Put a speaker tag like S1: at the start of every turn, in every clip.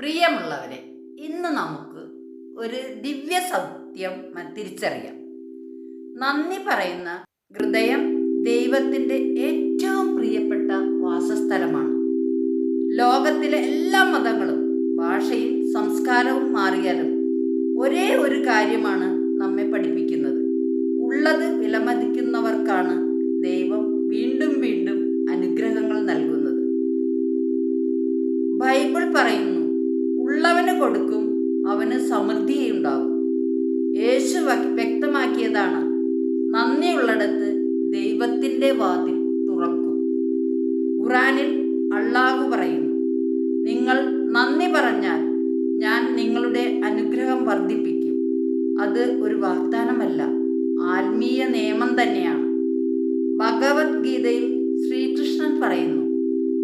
S1: പ്രിയമുള്ളവരെ ഇന്ന് നമുക്ക് ഒരു ദിവ്യ സത്യം തിരിച്ചറിയാം. നന്ദി പറയുന്ന ഹൃദയം ദൈവത്തിന്റെ ഏറ്റവും പ്രിയപ്പെട്ട വാസസ്ഥലമാണ്. ലോകത്തിലെ എല്ലാ മതങ്ങളും ഭാഷയും സംസ്കാരവും മാറിയാലും ഒരേ ഒരു കാര്യമാണ് നമ്മെ പഠിപ്പിക്കുന്നത്. ഉള്ളത് വിലമതിക്കുന്നവർക്കാണ് ദൈവം വീണ്ടും വീണ്ടും അനുഗ്രഹങ്ങൾ നൽകുന്നത്. ബൈബിൾ പറയുന്നു ഉള്ളവന് കൊടുക്കും അവന് സമൃദ്ധിയുണ്ടാകും യേശു വ്യക്തമാക്കിയതാണ് നന്ദിയുള്ളിടത്ത് ദൈവത്തിന്റെ വാതിൽ തുറക്കും. ഖുറാനിൽ അള്ളാഹു പറയുന്നു നിങ്ങൾ നന്ദി പറഞ്ഞാൽ ഞാൻ നിങ്ങളുടെ അനുഗ്രഹം വർദ്ധിപ്പിക്കും. അത് ഒരു വാഗ്ദാനമല്ല ആത്മീയ നിയമം തന്നെയാണ്. ഭഗവത്ഗീതയിൽ ശ്രീകൃഷ്ണൻ പറയുന്നു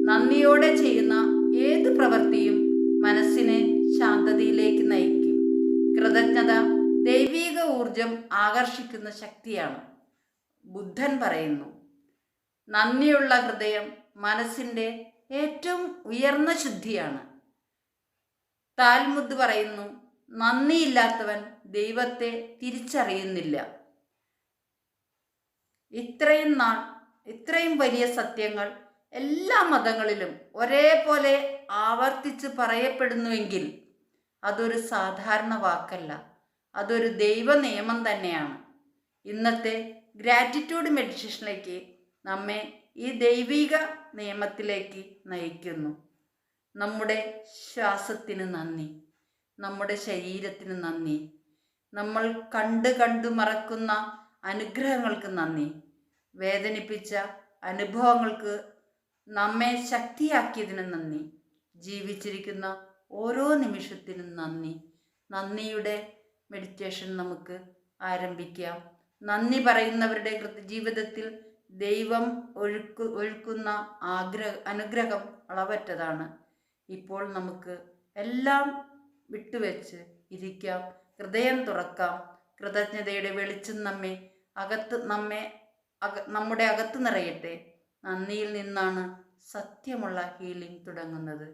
S1: നന്ദിയോടെ ചെയ്യുന്ന ഏത് പ്രവൃത്തിയും ദൈവീക ഊർജം ആകർഷിക്കുന്ന ശക്തിയാണ്. ബുദ്ധൻ പറയുന്നു നന്ദിയുള്ള ഹൃദയം മനസ്സിന്റെ ഏറ്റവും ഉയർന്ന ശുദ്ധിയാണ്. താൽമുദ് പറയുന്നു നന്ദിയില്ലാത്തവൻ ദൈവത്തെ തിരിച്ചറിയുന്നില്ല. ഇത്രയും നാൾ ഇത്രയും വലിയ സത്യങ്ങൾ എല്ലാ മതങ്ങളിലും ഒരേപോലെ ആവർത്തിച്ച് പറയപ്പെടുന്നുവെങ്കിൽ അതൊരു സാധാരണ വാക്കല്ല. അതൊരു ദൈവ നിയമം തന്നെയാണ്. ഇന്നത്തെ ഗ്രാറ്റിറ്റ്യൂഡ് മെഡിറ്റേഷനിലേക്ക് നമ്മെ ഈ ദൈവിക നിയമത്തിലേക്ക് നയിക്കുന്നു. നമ്മുടെ ശ്വാസത്തിന് നന്ദി. നമ്മുടെ ശരീരത്തിന് നന്ദി. നമ്മൾ കണ്ട് കണ്ടു മറക്കുന്ന അനുഗ്രഹങ്ങൾക്ക് നന്ദി. വേദനിപ്പിച്ച അനുഭവങ്ങൾക്ക് നമ്മെ ശക്തിയാക്കിയതിന് നന്ദി. ജീവിച്ചിരിക്കുന്ന ഓരോ നിമിഷത്തിനും നന്ദി. നന്ദിയുടെ മെഡിറ്റേഷൻ നമുക്ക് ആരംഭിക്കാം. നന്ദി പറയുന്നവരുടെ ജീവിതത്തിൽ ദൈവം ഒഴുക്കു ഒഴുക്കുന്ന ആഗ്രഹ അനുഗ്രഹം അളവറ്റതാണ്. ഇപ്പോൾ നമുക്ക് എല്ലാം വിട്ടുവെച്ച് ഇരിക്കാം. ഹൃദയം തുറക്കാം. കൃതജ്ഞതയുടെ വെളിച്ചം നമ്മെ അകത്ത് നമ്മെ അക നമ്മുടെ അകത്ത് നിറയട്ടെ. നന്ദിയിൽ നിന്നാണ് സത്യമുള്ള ഹീലിംഗ് തുടങ്ങുന്നത്.